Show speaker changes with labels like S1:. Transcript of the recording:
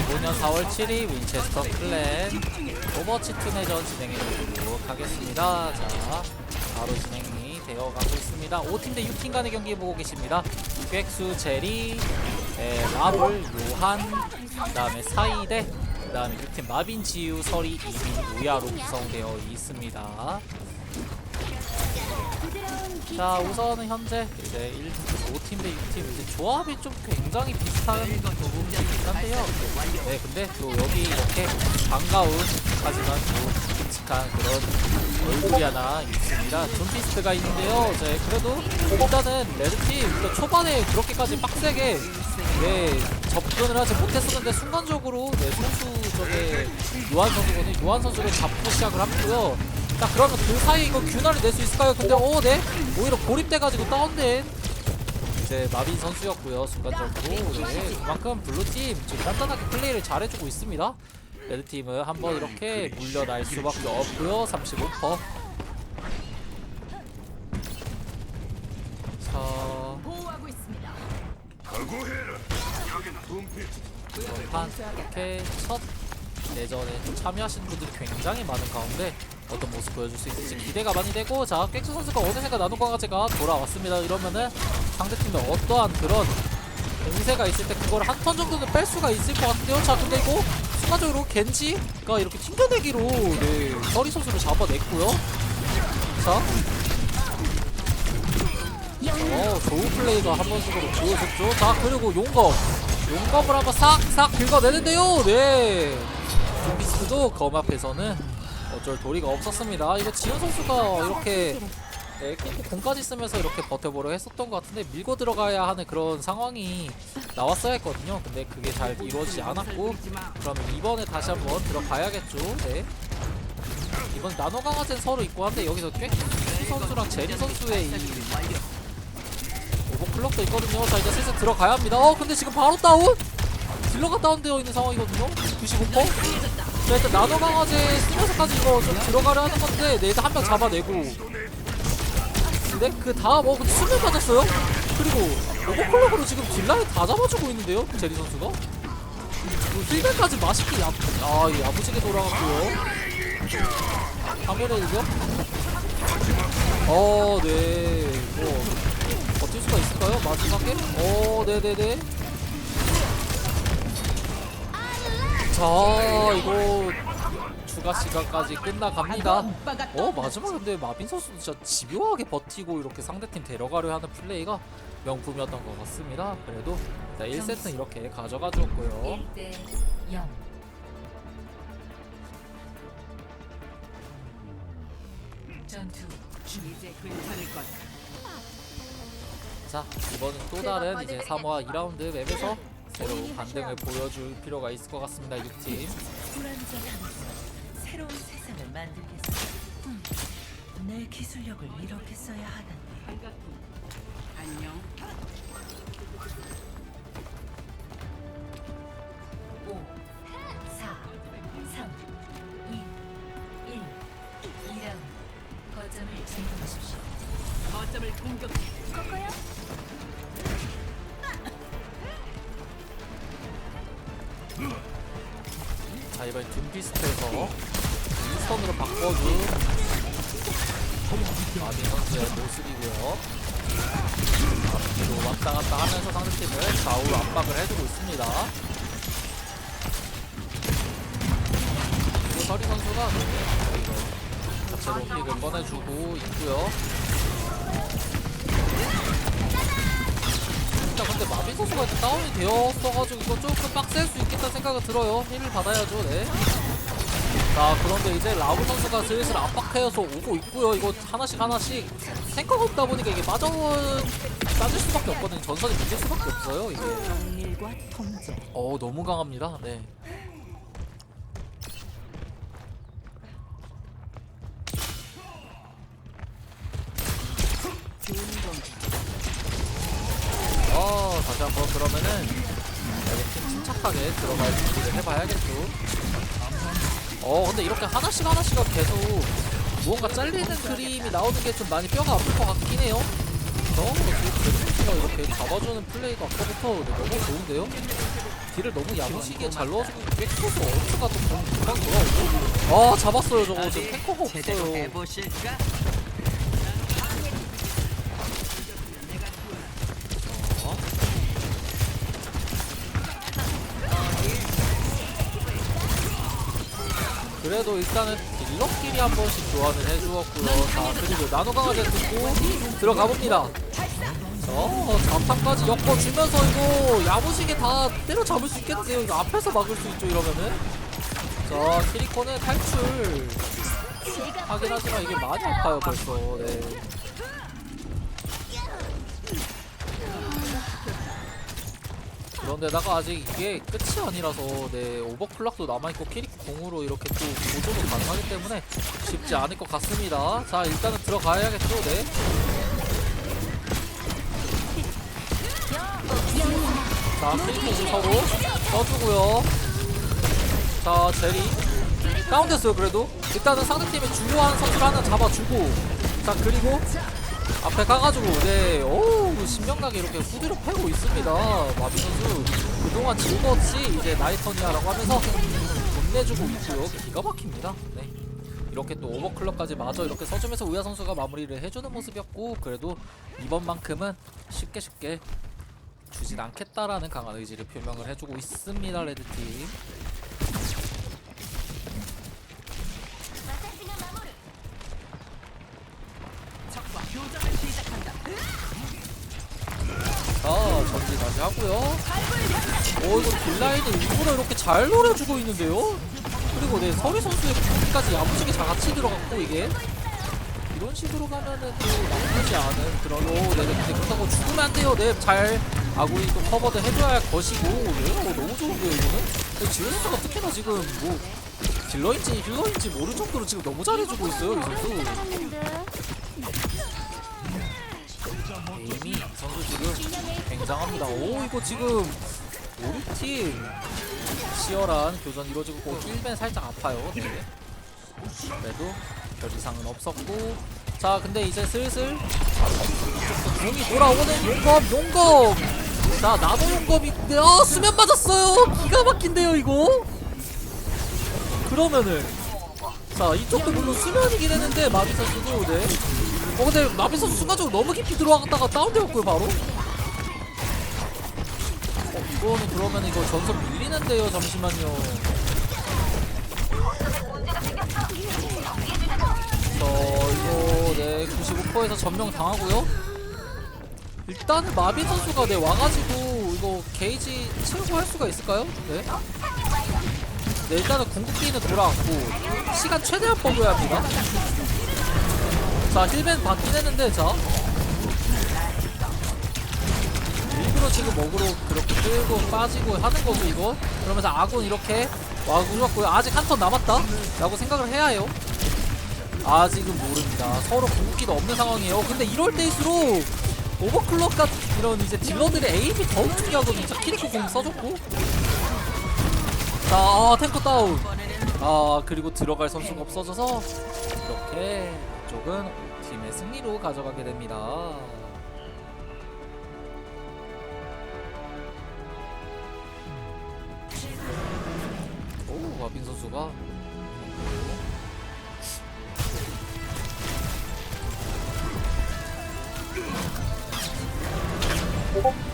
S1: 2015년 4월 7일 윈체스터 클랜 오버워치 2 내전 진행해 보도록 하겠습니다. 자, 바로 진행이 되어 가고 있습니다. 5팀 대 6팀 간의 경기 보고 계십니다. 꽥수, 제리, 에, 라블, 요한, 그 다음에 사이 대, 그 다음에 6팀 마빈, 지유, 서리, 이민, 우야로 구성되어 있습니다. 자 우선은 현재 이제 1팀, 5팀 대 6팀 이제 조합이 좀 굉장히 비슷한 부분이긴 한데요. 네 근데 또 여기 이렇게 반가운 하지만 또 끔찍한 그런 얼굴이 하나 있습니다. 둠피스트가 있는데요. 네 그래도 일단은 레드팀 일단 초반에 그렇게까지 빡세게 네 접근을 하지 못했었는데 순간적으로 네 선수 저게 요한 선수거든요. 요한 선수를 잡고 시작을 합고요. 자 그러면 그 사이 이거 균화를 낼 수 있을까요? 근데 오 네? 오히려 고립돼가지고 다운된 이제 마빈 선수였고요 순간적으로. 네 그만큼 블루팀 지금 단단하게 플레이를 잘해주고 있습니다. 레드팀은 한번 이렇게 물려날 수밖에 없고요 35% 자.
S2: 보호하고 있습니다.
S1: 판 이렇게 첫 내전에 좀 참여하시는 분들이 굉장히 많은 가운데 어떤 모습 보여줄 수 있을지 기대가 많이 되고 자 객수 선수가 어느샌가 나눔 강아지가 돌아왔습니다 이러면은 상대팀에 어떠한 그런 공세가 있을 때 그걸 한 턴 정도는 뺄 수가 있을 것 같은데요 자 근데 이거 순간적으로 겐지가 이렇게 튕겨내기로 네 서리 선수를 잡아냈고요 자 어, 좋은 플레이가 한 번씩으로 보여줬죠. 자, 그리고 용검. 용검을 한번 싹싹 긁어내는데요. 네. 준비스도 검 앞에서는 어쩔 도리가 없었습니다. 이거 지현 선수가 이렇게 네, 꼭 공까지 쓰면서 이렇게 버텨보려 했었던 것 같은데 밀고 들어가야 하는 그런 상황이 나왔어야 했거든요. 근데 그게 잘 이루어지지 않았고 그러면 이번에 다시 한번 들어가야겠죠. 네. 이번 나노 강화제는 서로 있고 한데 여기서 꽤 선수랑 제리 선수의 이 오버클럭도 있거든요. 자 이제 슬슬 들어가야 합니다. 어 근데 지금 바로 다운? 딜러가 다운되어 있는 상황이거든요. 95%? 자 일단 나노 강화제 쓰면서까지 이거 좀 들어가려 하는 건데 네, 일단 한명 잡아내고 근데 그 다음 어 근데 수면 맞았어요? 그리고 오버클럭으로 지금 딜라인 다 잡아주고 있는데요. 제리 선수가 힐백까지 맛있게 야, 아, 예, 야무지게 돌아갔고요. 화면에 이거? 어, 네. 뭐, 버틸 수가 있을까요? 마지막에? 어, 네네네. 자, 이거 추가 시간까지 끝나갑니다. 어, 마지막 근데 마빈 선수 진짜 집요하게 버티고 이렇게 상대팀 데려가려 하는 플레이가 명품이었던 것 같습니다. 그래도 1세트는 이렇게 가져가 줬고요.
S2: 1대 0. 전투 이제 괜찮을 거다.
S1: 자, 이번은 또 다른 이제 3화 2라운드 맵에서 새로운 반등을 보여줄 필요가 있을 것 같습니다. 6팀.
S3: 불안정하면서 새로운 세상을 만들겠어. 음, 내 기술력을 이렇게 써야 하다니.
S1: 이번엔 둠피스트에서 윈스턴으로 바꿔준 마빈 선수의 모습이고요. 앞뒤로 왔다 갔다 하면서 상대팀을 좌우로 압박을 해주고 있습니다. 그리고 서리 선수가 네, 자체로 픽을 꺼내주고 있고요. 일단 근데 마빈 선수가 이제 다운이 되었어가지고 이거 조금 빡셀 수 있겠다 생각이 들어요. 힐을 받아야죠, 네. 자, 그런데 이제 라우 선수가 슬슬 압박해서 오고 있고요. 이거 하나씩 하나씩 탱커가 없다 보니까 이게 빠져 빠질 수밖에 없거든요. 전선이 밀릴 수밖에 없어요. 이게. 어, 너무 강합니다. 네. 어, 다시 한번 그러면은 여기 팀 침착하게 들어갈 준비를 해봐야겠죠. 어, 근데 이렇게 하나씩 하나씩가 계속 무언가 잘리는 그림이 나오는 게 좀 많이 뼈가 아플 것 같긴 해요. 어, 지금 가 이렇게 잡아주는 플레이가 아까부터 네, 너무 좋은데요? 딜을 너무 야무지게 잘 넣어주고 뺏겨서 어트가 또 공- 금방 돌아오고 아 잡았어요 저거 지금 탱커가 없어요
S4: 해보실까?
S1: 어? 그래도 일단은 딜러끼리 한 번씩 교환을 해주었고요. 자 그리고 나노 강화제 듣고 들어가 봅니다. 자 자탄까지 엮어주면서 이거 야무지게 다 때려잡을 수 있겠는데요. 이거 앞에서 막을 수 있죠 이러면은. 자 키리코는 탈출 하긴 하지만 이게 많이 아파요 벌써. 네. 그런데다가 아직 이게 끝이 아니라서 네 오버클럭도 남아있고 캐릭 공으로 이렇게 또 보조도 가능하기 때문에 쉽지 않을 것 같습니다 자 일단은 들어가야겠죠 네 자, 캐릭터 서로 써주고요. 자, 제리. 다운됐어요, 그래도. 일단은 상대팀의 중요한 선수를 하나 잡아주고. 자, 그리고 앞에 가가지고, 네, 오 우, 신명나게 이렇게 후드를 패고 있습니다. 마비 선수. 그동안 즐거웠지, 이제 나이 턴이야라고 하면서 혼내주고 있고요. 기가 막힙니다. 네. 이렇게 또 오버클럭까지 마저 이렇게 써주면서 우야 선수가 마무리를 해주는 모습이었고, 그래도 이번만큼은 쉽게 쉽게 주진 않겠다라는 강한 의지를 표명을 해주고 있습니다 레드팀
S2: 적과 교전을 시작한다.
S1: 자 하고요. 오 이거 딜라인을 일부러 이렇게 잘 노려주고 있는데요? 그리고 네 서리 선수의 공기까지 야무지게 잘 같이 들어갔고 이게. 이런 식으로 가면은 또 나쁘지 않은 그런 오 네네 근데 그렇다고 죽으면 안 돼요. 네잘 아구이 또 커버도 해줘야 할 것이고 네 어, 너무 좋은데요 이거는. 근데 지금 선수가 특히나 지금 뭐 딜러인지 힐러인지 모를 정도로 지금 너무 잘해주고 있어요 이 선수 에이미 이 선수 지금 굉장합니다. 오 이거 지금 우리 팀 치열한 교전 이루어지고 있고 힐벤 살짝 아파요. 네. 그래도 별 이상은 없었고 자 근데 이제 슬슬 공이 돌아오는 용검 용검 자 나노 용검이 어 수면 맞았어요 기가 막힌데요 이거 그러면은 자 이쪽도 물론 수면이긴 했는데 마비 선수도 네. 어 근데 마비 선수 순간적으로 너무 깊이 들어갔다가 다운되었고요 바로. 어 이거는 그러면 이거 전선 밀리는데요 잠시만요. 저 이거 네 95%에서 전명 당하고요. 일단은 마비 선수가 네 와가지고 이거 게이지 채우고 할 수가 있을까요? 네. 네 일단은 궁극기는 돌아왔고 시간 최대한 뽑아야 합니다. 자 힐벤 받긴 했는데 자 일부러 지금 먹으로 그렇게 끌고 빠지고 하는 거고 이거. 그러면서 아군 이렇게 와구졌고요. 아직 한 턴 남았다? 라고 생각을 해야 해요. 아직은 모릅니다. 서로 궁극기도 없는 상황이에요. 근데 이럴 때일수록 오버클럭 같은 이런 이제 딜러들의 에임이 더욱 중요하거든요. 자 키리코 공 써줬고. 자 아, 탱커 다운. 아 그리고 들어갈 선수가 없어져서 이렇게 이쪽은 팀의 승리로 가져가게 됩니다. 오, 와빈 선수가 오.